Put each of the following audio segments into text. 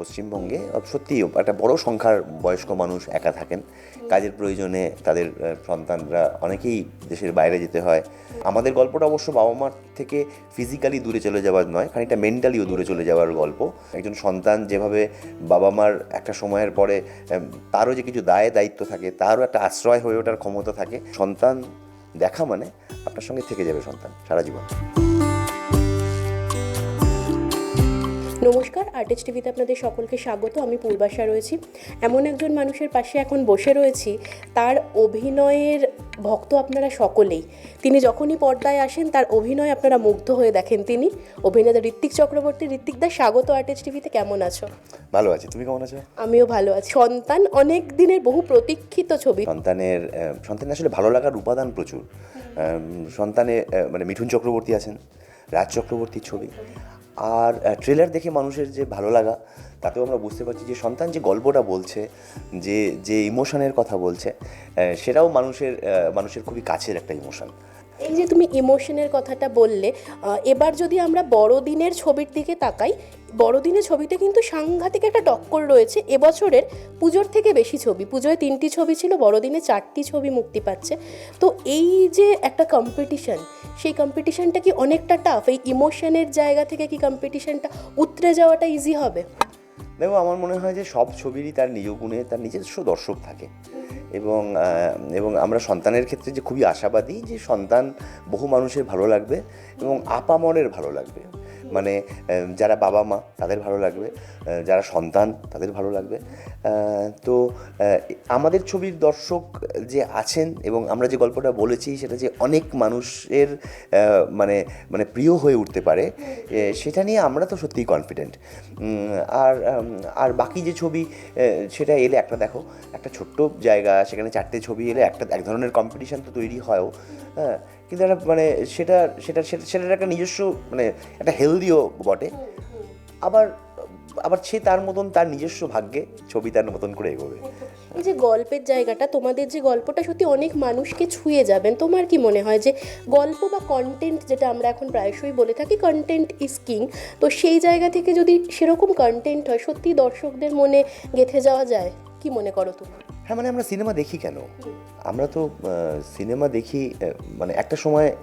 পশ্চিমবঙ্গে সত্যিই একটা বড় সংখ্যার বয়স্ক মানুষ একা থাকেন। কাজের প্রয়োজনে তাদের সন্তানরা অনেকেই দেশের বাইরে যেতে হয়। আমাদের গল্পটা অবশ্য বাবা মার থেকে ফিজিক্যালি দূরে চলে যাওয়ার নয়, খানিকটা মেন্টালিও দূরে চলে যাওয়ার গল্প। একজন সন্তান যেভাবে বাবা মার একটা সময়ের পরে তারও যে কিছু দায়, দায়িত্ব থাকে, তারও একটা আশ্রয় হয়ে ওঠার ক্ষমতা থাকে। সন্তান দেখা মানে আপনার সঙ্গে থেকে যাবে সন্তান, সারা জীবন। নমস্কার আর্টেজ টিভিতে আপনাদের সকলকে স্বাগত। আমি পূর্বাশা রয়েছি। এমন একজন মানুষের পাশে এখন বসে রয়েছি। তার অভিনয়ের ভক্ত আপনারা সকলেই। তিনি যখনই পর্দায় আসেন তার অভিনয় আপনারা মুগ্ধ হয়ে দেখেন তিনি। অভিনেতা ঋত্বিক চক্রবর্তী। ঋত্বিক দা স্বাগত আর্টেজ টিভিতে। কেমন আছো? ভালো আছি। তুমি কেমন আছো? আমিও ভালো আছি। সন্তান অনেক দিনের বহু প্রতীক্ষিত ছবি। সন্তানের সন্তানের আসলে ভালো লাগার উপাদান প্রচুর। সন্তানে মানে মিঠুন চক্রবর্তী আছেন রাজ চক্রবর্তীর ছবি। আর ট্রেলার দেখে মানুষের যে ভালো লাগা, তাতেও আমরা বুঝতে পারছি যে সন্তান যে গল্পটা বলছে, যে যে ইমোশনের কথা বলছে সেটাও মানুষের মানুষের খুবই কাছের একটা ইমোশন এই যে তুমি ইমোশনের কথাটা বললে এবার যদি আমরা বড়দিনের ছবির দিকে তাকাই, বড়দিনের ছবিতে কিন্তু সাংঘাতিক একটা টক্কর রয়েছে। এবছরের পুজোর থেকে বেশি ছবি, পুজোয় তিনটি ছবি ছিল, বড়দিনে চারটি ছবি মুক্তি পাচ্ছে। তো এই যে একটা কম্পিটিশন সেই কম্পিটিশানটা কি অনেকটা টাফ এই ইমোশনের জায়গা থেকে কি কম্পিটিশানটা উতরে যাওয়াটা ইজি হবে? দেখো, আমার মনে হয় যে সব ছবিরই তার নিজ গুণে তার নিজস্ব দর্শক থাকে। এবং এবং আমরা সন্তানের ক্ষেত্রে যে খুবই আশাবাদী যে সন্তান বহু মানুষের ভালো লাগবে এবং আপামরের ভালো লাগবে। মানে যারা বাবা মা, তাদের ভালো লাগবে। যারা সন্তান, তাদের ভালো লাগবে। তো আমাদের ছবির দর্শক যে আছেন এবং আমরা যে গল্পটা বলেছি, সেটা যে অনেক মানুষের মানে মানে প্রিয় হয়ে উঠতে পারে সেটা নিয়ে আমরা তো সত্যিই কনফিডেন্ট আর আর বাকি যে ছবি সেটা এলে একটা দেখো, একটা ছোট্ট জায়গা, সেখানে চারটে ছবি এলে একটা, এক ধরনের কম্পিটিশান তো তৈরি হয়ও হ্যাঁ। কিন্তু একটা মানে সেটা সেটা সেটা সেটার একটা নিজস্ব মানে একটা হেলদিও বটে। আবার আবার সে তার মতন তার নিজস্ব ভাগ্যে ছবি তার মতন করে এগোবে। এই যে গল্পের জায়গাটা তোমাদের যে গল্পটা সত্যি অনেক মানুষকে ছুঁয়ে যাবেন তোমার কি মনে হয় যে গল্প বা কন্টেন্ট যেটা আমরা এখন প্রায়শই বলে থাকি কন্টেন্ট ইজ কিং তো সেই জায়গা থেকে যদি সেরকম কন্টেন্ট হয় সত্যি দর্শকদের মনে গেঁথে যাওয়া যায়? কি মনে করো তুমি হ্যাঁ মানে আমরা সিনেমা দেখি কেন? আমরা তো সিনেমা দেখি মানে একটা সময়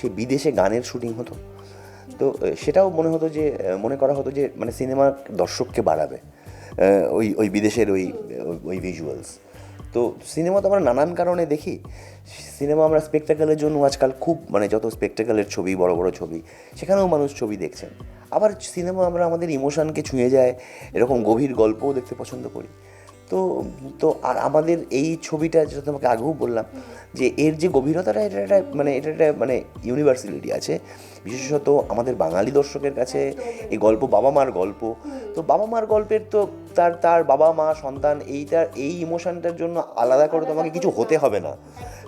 সে বিদেশে গানের শুটিং হতো। তো সেটাও মনে হতো যে মনে করা হতো যে মানে সিনেমা দর্শককে বাড়াবে ওই ওই বিদেশের ওই, ওই- ভিজুয়ালস তো সিনেমা তো আমরা নানান কারণে দেখি। সিনেমা আমরা স্পেকটাকেলের জন্য আজকাল খুব মানে যত স্পেকটাকেলের ছবি, বড় বড় ছবি, সেখানেও মানুষ ছবি দেখছেন। আবার সিনেমা আমরা আমাদের ইমোশনকে ছুঁয়ে যায়, এরকম গভীর গল্পও দেখতে পছন্দ করি। তো তো আর আমাদের এই ছবিটা যেটা তোমাকে আগেও বললাম, যে এর যে গভীরতাটা, এটা একটা মানে এটা একটা মানে ইউনিভার্সালিটি আছে। বিশেষত আমাদের বাঙালি দর্শকের কাছে এই গল্প বাবা মার গল্প। তো বাবা মার গল্পের তো তার তার বাবা মা, সন্তান এইটার এই ইমোশানটার জন্য আলাদা করে তোমাকে কিছু হতে হবে না।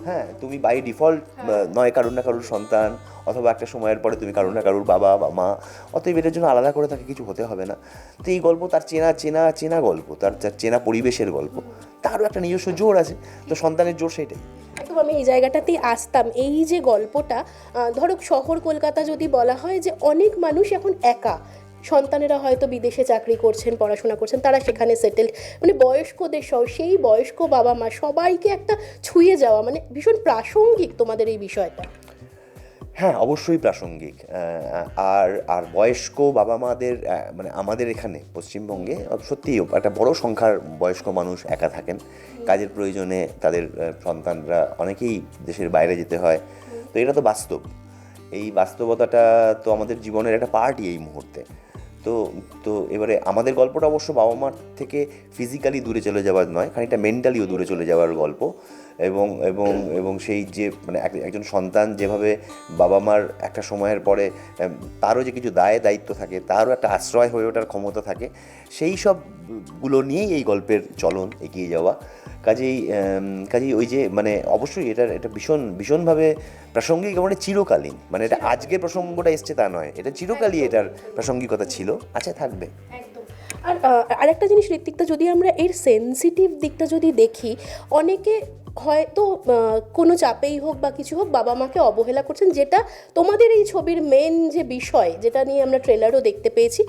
হ্যাঁ তুমি বাই ডিফল্ট নয় কারুর না কারুর সন্তান অথবা একটা সময়ের পরে তুমি কারুর না কারুর বাবা বা মা অতএব এটার জন্য আলাদা করে তাকে কিছু হতে হবে না। তো এই গল্প তার চেনা চেনা চেনা গল্প তার তার চেনা পরিবেশের গল্প তারও একটা নিজস্ব জোর আছে। তো সন্তানের জোর সেটাই। একদম আমি এই জায়গাটাতেই আসতাম। এই যে গল্পটা ধরো শহর কলকাতা যদি বলা হয় যে অনেক মানুষ এখন একা। সন্তানেরা হয়তো বিদেশে চাকরি করছেন পড়াশোনা করছেন তারা সেখানে সেটেল মানে বয়স্কদের সহ সেই বয়স্ক বাবা মা সবাইকে একটা ছুঁয়ে যাওয়া মানে ভীষণ প্রাসঙ্গিক তোমাদের এই বিষয়টা। হ্যাঁ অবশ্যই প্রাসঙ্গিক। আর আর বয়স্ক বাবা মাদের মানে আমাদের এখানে পশ্চিমবঙ্গে সত্যিই একটা বড় সংখ্যার বয়স্ক মানুষ একা থাকেন। কাজের প্রয়োজনে তাদের সন্তানরা অনেকেই দেশের বাইরে যেতে হয়। তো এটা তো বাস্তব। এই বাস্তবতাটা তো আমাদের জীবনের একটা পার্টই এই মুহূর্তে। তো তো এবারে আমাদের গল্পটা অবশ্য বাবা মার থেকে ফিজিক্যালি দূরে চলে যাওয়ার নয়, খানিকটা মেন্টালিও দূরে চলে যাওয়ার গল্প। এবং এবং এবং সেই যে মানে এক- একজন সন্তান যেভাবে বাবা মার একটা সময়ের পরে তারও যে কিছু দায় দায়িত্ব থাকে তারও একটা আশ্রয় হয়ে ওঠার ক্ষমতা থাকে সেই সবগুলো নিয়েই এই গল্পের চলন এগিয়ে যাওয়া। কাজেই কাজেই ওই যে মানে অবশ্যই এটার এটা ভীষণ ভীষণভাবে প্রাসঙ্গিক মানে চিরকালীন। মানে এটা আজকে প্রসঙ্গটা এসছে তা নয় এটা চিরকালই এটার প্রাসঙ্গিকতা ছিল। আচ্ছা থাকবে। আর আরেকটা জিনিস ঋত্বিকটা যদি আমরা এর সেন্সিটিভ দিকটা যদি দেখি অনেকে হয়তো কোনো চাপেই হোক বা কিছু হোক, বাবা মাকে অবহেলা করছেন, যেটা তোমাদের এই ছবির মেন যে বিষয়, যেটা নিয়ে আমরা ট্রেলারও দেখতে পেয়েছি।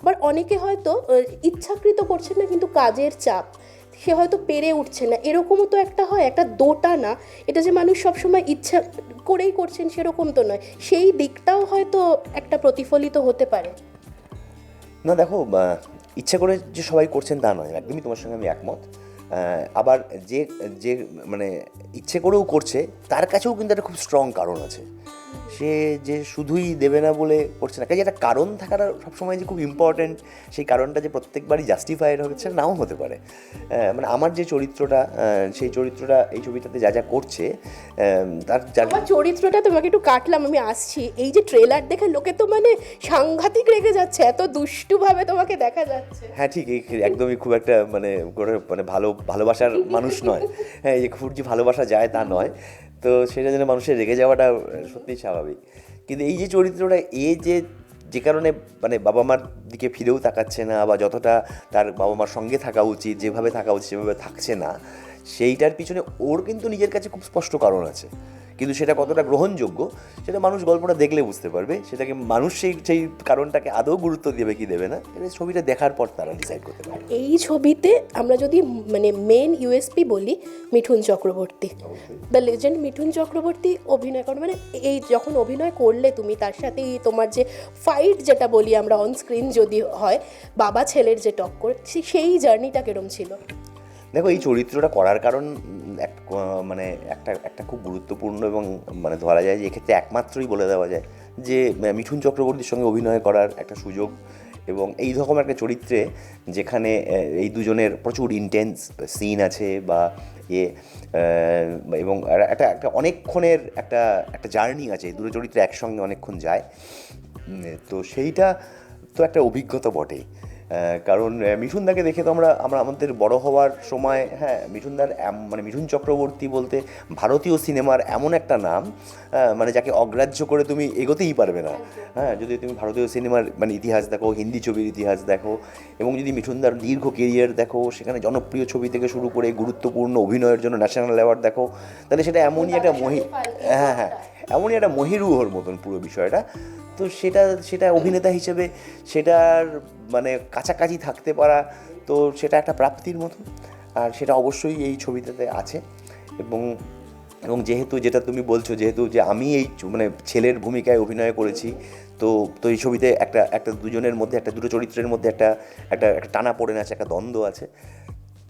আবার অনেকে হয়তো ইচ্ছাকৃত করছেন না, কিন্তু কাজের চাপ। সে হয়তো পেরে উঠছে না। এরকমও তো একটা হয়, একটা দোটা না। এটা যে মানুষ সবসময় ইচ্ছা করেই করছেন, সেরকম তো নয়। সেই দিকটাও হয়তো একটা প্রতিফলিত হতে পারে। না, দেখো ইচ্ছে করে যে সবাই করছেন তা নয়। একদমই তোমার সঙ্গে আমি একমত। আবার যে যে মানে ইচ্ছে করেও করছে, তার কাছেও কিন্তু একটা খুব স্ট্রং কারণ আছে। সে যে শুধুই দেবে না বলে করছে না। কাজে একটা কারণ থাকাটা সবসময় যে খুব ইম্পর্ট্যান্ট সেই কারণটা যে প্রত্যেকবারই জাস্টিফাইড হচ্ছে নাও হতে পারে। মানে আমার যে চরিত্রটা সেই চরিত্রটা এই ছবিটাতে যা যা করছে তার আমার চরিত্রটা তোমাকে একটু কাটলাম আমি আসছি। এই যে ট্রেলার দেখে লোকে তো মানে সাংঘাতিক রেগে যাচ্ছে এত দুষ্টুভাবে তোমাকে দেখা যাচ্ছে। হ্যাঁ ঠিক একদমই খুব একটা মানে করে মানে ভালো ভালোবাসার মানুষ নয়। হ্যাঁ এই যে খুব যে ভালোবাসা যায় তা নয়। তো সেটা যেন মানুষের রেগে যাওয়াটা সত্যিই স্বাভাবিক। কিন্তু এই যে চরিত্রটা, এ যে যে কারণে মানে বাবা মার দিকে ফিরেও তাকাচ্ছে না বা যতটা তার বাবা মার সঙ্গে থাকা উচিত, যেভাবে থাকা উচিত, সেভাবে থাকছে না সেইটার পিছনে ওর কিন্তু নিজের কাছে খুব স্পষ্ট কারণ আছে। কিন্তু সেটা কতটা গ্রহণযোগ্য সেটা মানুষ গল্পটা দেখলে বুঝতে পারবে। সেটাকে মানুষ সেই সেই কারণটাকে আদৌ গুরুত্ব দেবে কি দেবে না এটা ছবিটা দেখার পর তারা ডিসাইড করতে পারবে এই ছবিতে আমরা যদি মানে মেন ইউএসপি বলি মিঠুন চক্রবর্তী। দ্য লেজেন্ড মিঠুন চক্রবর্তী অভিনয় করে মানে এই যখন অভিনয় করলে তুমি তার সাথে তোমার যে ফাইট যেটা বলি আমরা অন স্ক্রিন যদি হয় বাবা ছেলের যে টক্কর সেই জার্নিটা কিরম ছিল? দেখো, এই চরিত্রটা করার কারণ এক মানে একটা একটা খুব গুরুত্বপূর্ণ এবং মানে ধরা যায় যে এক্ষেত্রে একমাত্রই বলে দেওয়া যায় যে মিঠুন চক্রবর্তীর সঙ্গে অভিনয় করার একটা সুযোগ এবং এই রকম একটা চরিত্রে যেখানে এই দুজনের প্রচুর ইন্টেন্স সিন আছে বা ইয়ে এবং একটা একটা অনেকক্ষণের একটা একটা জার্নি আছে দুটো চরিত্রে একসঙ্গে অনেকক্ষণ যায়। তো সেইটা তো একটা অভিজ্ঞতা বটেই। কারণ মিঠুনদাকে দেখে তো আমরা আমরা আমাদের বড় হওয়ার সময় হ্যাঁ মিঠুনদার মানে মিঠুন চক্রবর্তী বলতে ভারতীয় সিনেমার এমন একটা নাম মানে যাকে অগ্রাহ্য করে তুমি এগোতেই পারবে না। হ্যাঁ যদি তুমি ভারতীয় সিনেমার মানে ইতিহাস দেখো, হিন্দি ছবির ইতিহাস দেখো, এবং যদি মিঠুনদার দীর্ঘ কেরিয়ার দেখো, সেখানে জনপ্রিয় ছবি থেকে শুরু করে গুরুত্বপূর্ণ অভিনয়ের জন্য ন্যাশনাল অ্যাওয়ার্ড দেখো, তাহলে সেটা এমনই একটা মহি হ্যাঁ হ্যাঁ এমনই একটা মহিরুহর মতন পুরো বিষয়টা। তো সেটা সেটা অভিনেতা হিসেবে সেটার মানে কাছাকাছি থাকতে পারা তো সেটা একটা প্রাপ্তির মতো। আর সেটা অবশ্যই এই ছবিটাতে আছে। এবং এবং যেহেতু যেটা তুমি বলছো, যেহেতু যে আমি এই মানে ছেলের ভূমিকায় অভিনয় করেছি, তো তো এই ছবিতে একটা একটা দুজনের মধ্যে, একটা দুটো চরিত্রের মধ্যে একটা একটা একটা টানা পড়ে আছে, একটা দ্বন্দ্ব আছে।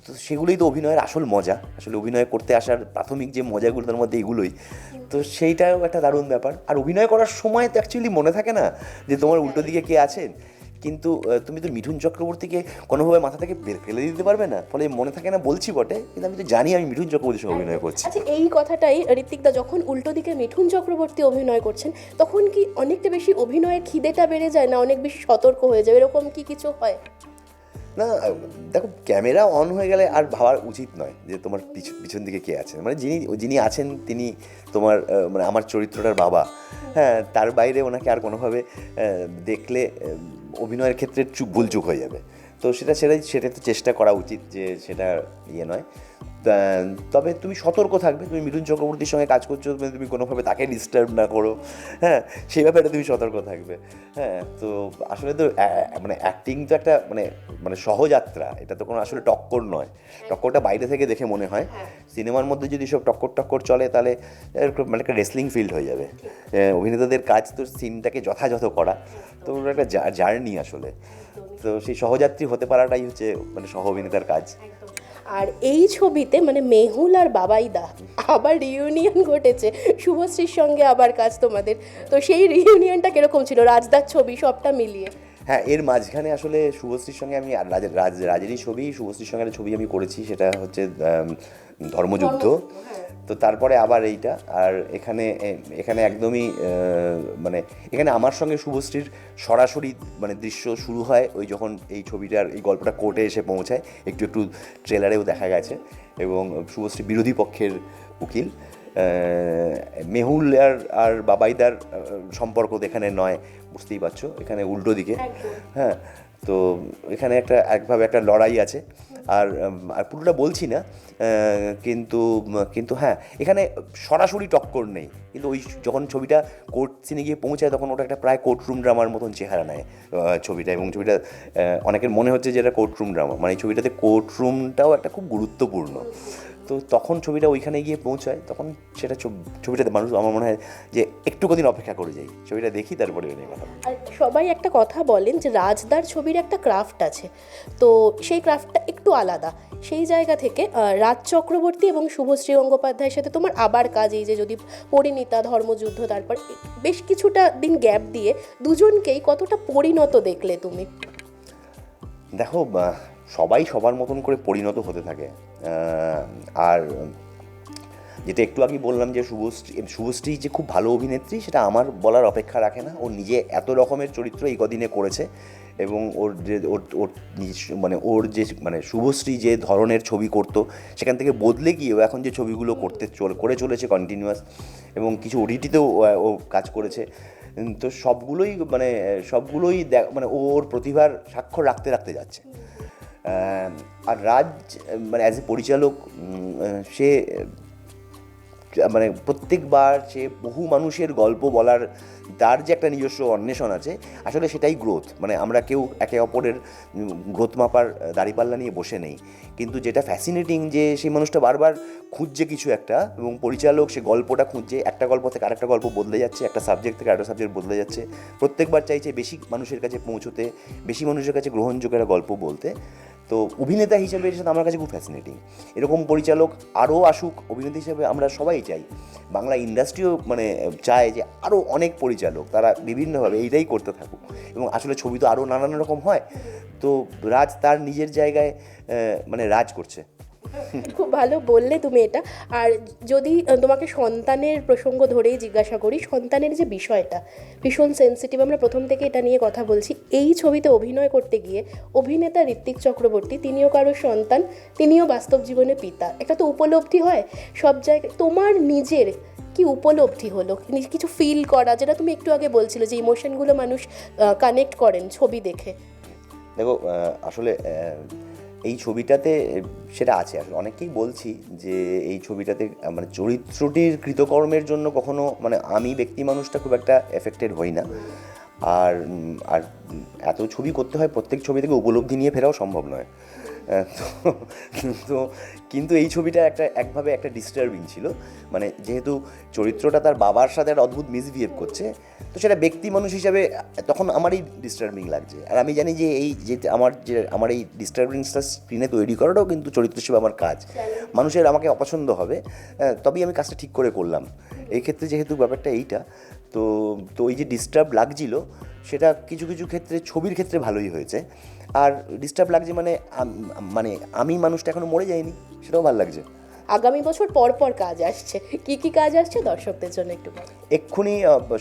তো সেগুলোই তো অভিনয়ের আসল মজা। আসলে অভিনয় করতে আসার প্রাথমিক যে মজাগুলো তার মধ্যে এগুলোই। তো সেইটাও একটা দারুণ ব্যাপার। আর অভিনয় করার সময় তো অ্যাকচুয়ালি মনে থাকে না যে তোমার উল্টো দিকে কে আছেন। কিন্তু তুমি তো মিঠুন চক্রবর্তীকে কোনোভাবে মাথা থেকে ফেলে দিতে পারবে না। ফলে মনে থাকে না বলছি বটে, কিন্তু আমি তো জানি আমি মিঠুন চক্রবর্তীর সঙ্গে অভিনয় করছি। আচ্ছা এই কথাটাই ঋত্বিকদা যখন উল্টো দিকে মিঠুন চক্রবর্তী অভিনয় করছেন, তখন কি অনেকটা বেশি অভিনয়ের খিদেটা বেড়ে যায় না অনেক বেশি সতর্ক হয়ে যায়? এরকম কি কিছু হয়? না দেখো, ক্যামেরা অন হয়ে গেলে আর ভাবার উচিত নয় যে তোমার পিছ- পিছন দিকে কে আছেন। মানে যিনি যিনি আছেন, তিনি তোমার মানে আমার চরিত্রটার বাবা। হ্যাঁ তার বাইরে ওনাকে আর কোনোভাবে দেখলে অভিনয়ের ক্ষেত্রে চুপ ভুলচুক হয়ে যাবে। তো সেটা সেটাই সেটা তো চেষ্টা করা উচিত যে সেটা ইয়ে নয়। তবে তুমি সতর্ক থাকবে তুমি মিঠুন চক্রবর্তীর সঙ্গে কাজ করছ তুমি তুমি কোনোভাবে তাকে ডিস্টার্ব না করো। হ্যাঁ সেই ব্যাপারে তুমি সতর্ক থাকবে। হ্যাঁ তো আসলে তো মানে অ্যাক্টিং তো একটা মানে মানে সহযাত্রা। এটা তো কোনো আসলে টক্কর নয়। টক্করটা বাইরে থেকে দেখে মনে হয়। সিনেমার মধ্যে যদি সব টক্কর টক্কর চলে তাহলে মানে একটা রেসলিং ফিল্ড হয়ে যাবে। অভিনেতাদের কাজ তো সিনটাকে যথাযথ করা। তো একটা জার্নি আসলে। তো সেই সহযাত্রী হতে পারাটাই হচ্ছে মানে সহ অভিনেতার কাজ আর এই ছবিতে মানে মেহুল আর বাবাইদা আবার রিউনিয়ন ঘটেছে। শুভশ্রীর সঙ্গে আবার কাজ তোমাদের। তো সেই রিউনিয়নটা কীরকম ছিল? রাজদার ছবি সবটা মিলিয়ে। হ্যাঁ এর মাঝখানে আসলে শুভশ্রীর সঙ্গে আমি রাজ রাজ রাজেরই ছবি শুভশ্রীর সঙ্গে একটা ছবি আমি করেছি সেটা হচ্ছে ধর্মযুদ্ধ। তো তারপরে আবার এইটা আর এখানে এখানে একদমই মানে এখানে আমার সঙ্গে শুভশ্রীর সরাসরি মানে দৃশ্য শুরু হয় ওই যখন এই ছবিটার এই গল্পটা কোর্টে এসে পৌঁছায় একটু একটু ট্রেলারেও দেখা গেছে এবং শুভশ্রী বিরোধী পক্ষের উকিল। মেহুল আর আর বাবাইদার সম্পর্ক এখানে নয় বুঝতেই পারছ এখানে উল্টো দিকে। হ্যাঁ তো এখানে একটা একভাবে একটা লড়াই আছে। আর আর পুরোটা বলছি না কিন্তু কিন্তু হ্যাঁ এখানে সরাসরি টক্কর নেই। কিন্তু ওই যখন ছবিটা কোর্ট সিনে গিয়ে পৌঁছায় তখন ওটা একটা প্রায় কোর্টরুম ড্রামার মতন চেহারা নেয় ছবিটা। এবং ছবিটা অনেকের মনে হচ্ছে যে এটা কোর্টরুম ড্রামা মানে এই ছবিটাতে কোর্টরুমটাও একটা খুব গুরুত্বপূর্ণ। তো তখন ছবিটা ওইখানে গিয়ে পৌঁছায় তখন সেটা ছবিটাতে মানুষ আমার মনে হয় যে একটু কদিন অপেক্ষা করে যাই ছবিটা দেখি তারপরে নিয়ে কথা আর সবাই একটা কথা বলেন যে রাজদার ছবির একটা ক্রাফট আছে। তো সেই ক্রাফটটা একটু আলাদা। সেই জায়গা থেকে রাজ চক্রবর্তী এবং শুভশ্রী গঙ্গোপাধ্যায়ের সাথে তোমার আবার কাজ এই যে যদি পরিণীতা ধর্মযুদ্ধ তারপর বেশ কিছুটা দিন গ্যাপ দিয়ে দুজনকেই কতটা পরিণত দেখলে তুমি? দেখো সবাই সবার মতন করে পরিণত হতে থাকে। আর যেটা একটু আগেই বললাম যে শুভশ্রী শুভশ্রী যে খুব ভালো অভিনেত্রী, সেটা আমার বলার অপেক্ষা রাখে না। ও নিজে এত রকমের চরিত্র এই কদিনে করেছে এবং ওর যে, ওর ওর মানে ওর যে মানে শুভশ্রী যে ধরনের ছবি করতো, সেখান থেকে বদলে গিয়ে ও এখন যে ছবিগুলো করতে চল, করে চলেছে কন্টিনিউয়াস এবং কিছু ওডিটিতেও ও কাজ করেছে। তো সবগুলোই মানে সবগুলোই মানে ওর প্রতিভার স্বাক্ষর রাখতে রাখতে যাচ্ছে। আর রাজ মানে অ্যাজ এ পরিচালক সে মানে প্রত্যেকবার সে বহু মানুষের গল্প বলার, তার যে একটা নিজস্ব অন্বেষণ আছে, আসলে সেটাই গ্রোথ মানে আমরা কেউ একে অপরের গ্রোথ মাপার দাঁড়িপাল্লা নিয়ে বসে নেই। কিন্তু যেটা ফ্যাসিনেটিং যে সেই মানুষটা বারবার খুঁজছে কিছু একটা এবং পরিচালক সে গল্পটা খুঁজছে, একটা গল্প থেকে আরেকটা গল্প বদলে যাচ্ছে, একটা সাবজেক্ট থেকে আরেকটা সাবজেক্ট বদলে যাচ্ছে, প্রত্যেকবার চাইছে বেশি মানুষের কাছে পৌঁছতে, বেশি মানুষের কাছে গ্রহণযোগ্য একটা গল্প বলতে। তো অভিনেতা হিসেবে এটা আমার কাছে খুব ফ্যাসিনেটিং এরকম পরিচালক আরও আসুক, অভিনেতা হিসেবে আমরা সবাই চাই। বাংলা ইন্ডাস্ট্রিও মানে চায় যে আরও অনেক পরিচালক, তারা বিভিন্নভাবে এইটাই করতে থাকুক। এবং আসলে ছবি তো আরও নানান রকম হয়। তো রাজ তার নিজের জায়গায় মানে রাজ করছে। খুব ভালো বললে তুমি এটা। আর যদি তোমাকে সন্তানের প্রসঙ্গ ধরেই জিজ্ঞাসা করি, সন্তানের যে বিষয়টা, ভীষণ সেন্সিটিভ আমরা প্রথম থেকে এটা নিয়ে কথা বলছি, এই ছবিতে অভিনয় করতে গিয়ে অভিনেতা ঋত্বিক চক্রবর্তী, তিনিও কারোর সন্তান, তিনিও বাস্তব জীবনে পিতা। একটা তো উপলব্ধি হয় সব জায়গায়। তোমার নিজের কি উপলব্ধি হলো? কিছু ফিল করা, যেটা তুমি একটু আগে বলছিলে যে ইমোশনগুলো মানুষ কানেক্ট করেন ছবি দেখে। দেখো আসলে এই ছবিটাতে, সেটা আছে আসলে অনেকেই বলছি যে এই ছবিটাতে মানে চরিত্রটির কৃতকর্মের জন্য কখনো মানে আমি ব্যক্তি মানুষটা খুব একটা এফেক্টেড হই না। আর আর এত ছবি করতে হয়, প্রত্যেক ছবি থেকে উপলব্ধি নিয়ে ফেরাও সম্ভব নয়। তো কিন্তু এই ছবিটা একটা, একভাবে একটা ডিস্টার্বিং ছিল। মানে যেহেতু চরিত্রটা তার বাবার সাথে একটা অদ্ভুত মিসবিহেভ করছে, তো সেটা ব্যক্তি মানুষ হিসাবে তখন আমারই ডিস্টার্বিং লাগছে। আর আমি জানি যে এই যে আমার যে, আমার এই ডিস্টার্বিংসটা স্ক্রিনে তৈরি করাটাও কিন্তু চরিত্র হিসেবে আমার কাজ। মানুষের আমাকে অপছন্দ হবে তবেই আমি কাজটা ঠিক করে করলাম। এই ক্ষেত্রে যেহেতু ব্যাপারটা এইটা তো তো এই যে ডিস্টার্ব লাগছিল সেটা কিছু কিছু ক্ষেত্রে ছবির ক্ষেত্রে ভালোই হয়েছে। আর ডিস্টার্ব লাগছে মানে মানে আমি মানুষটা এখনও মরে যায়নি সেটাও ভালো লাগছে। আগামী বছর পর পর কাজ আসছে। কি কি কাজ আসছে দর্শকদের জন্য একটু। এক্ষুনি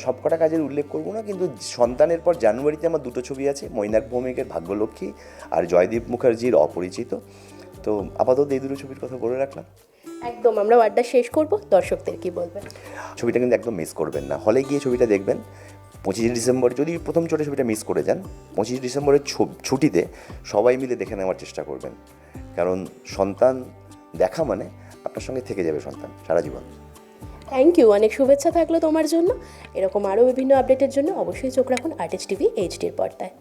সবকটা কাজের উল্লেখ করব না কিন্তু সন্তানের পর জানুয়ারিতে আমার দুটো ছবি আছে মৈনাক ভৌমিকের ভাগ্যলক্ষ্মী আর জয়দীপ মুখার্জির অপরিচিত। তো আপাতত এই দুটো ছবির কথা বলে রাখলাম। একদম আমরা আড্ডা শেষ করব দর্শকদের কি বলবেন? ছবিটা কিন্তু একদম মিস করবেন না। হলে গিয়ে ছবিটা দেখবেন। পঁচিশে ডিসেম্বর যদি প্রথম ছোটো ছবিটা মিস করে যান পঁচিশে ডিসেম্বরের ছুটিতে সবাই মিলে দেখে নেওয়ার চেষ্টা করবেন। কারণ সন্তান দেখা মানে আপনার সঙ্গে থেকে যাবে সন্তান সারা জীবন। থ্যাংক ইউ অনেক শুভেচ্ছা থাকল তোমার জন্য। এরকম আরও বিভিন্ন আপডেটের জন্য অবশ্যই চোখ রাখুন আর্টিস্ট টিভি এইচডির পর্দায়।